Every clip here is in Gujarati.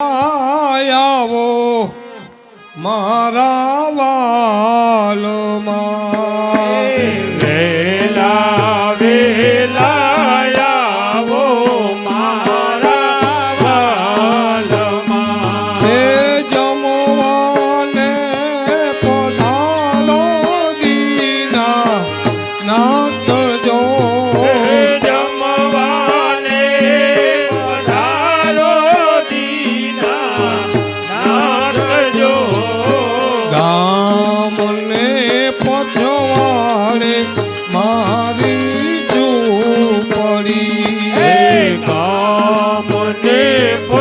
આવો મારા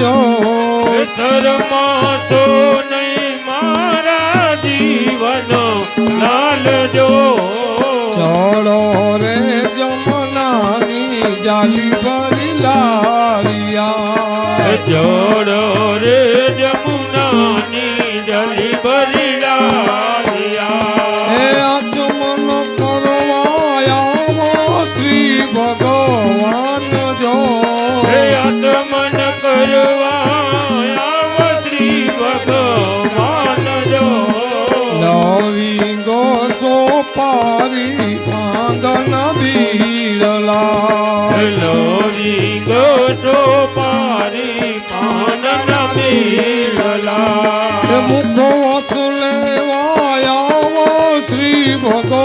જો શરમા તો નહીં મારા જીવન. લાલ જો. ચડો રે જમનાની જાલી ભરી લારિયા. ચડો રે જમનાની જાલી ભરી લારિયા. એ આચમન કરવાયા શ્રી ભગવાન જો. હે આત્મ પીળલા લોરી ગોસો પારી પાનના પીળલા મુખો વસુલે વાયા શ્રી ભગવાન.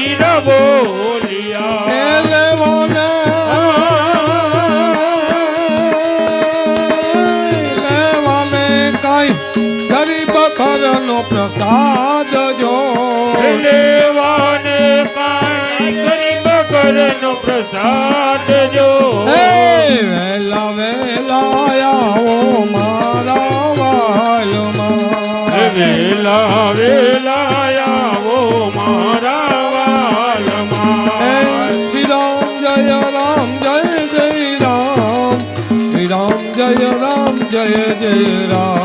તીર બોલિયા ગરીબ પરનો પ્રસાદ જો. લેવાને કાંઈ ગરીબ કરનો પ્રસાદ જો. વેલા વેલા આવો મારા વાલમાં. જય જય રામ.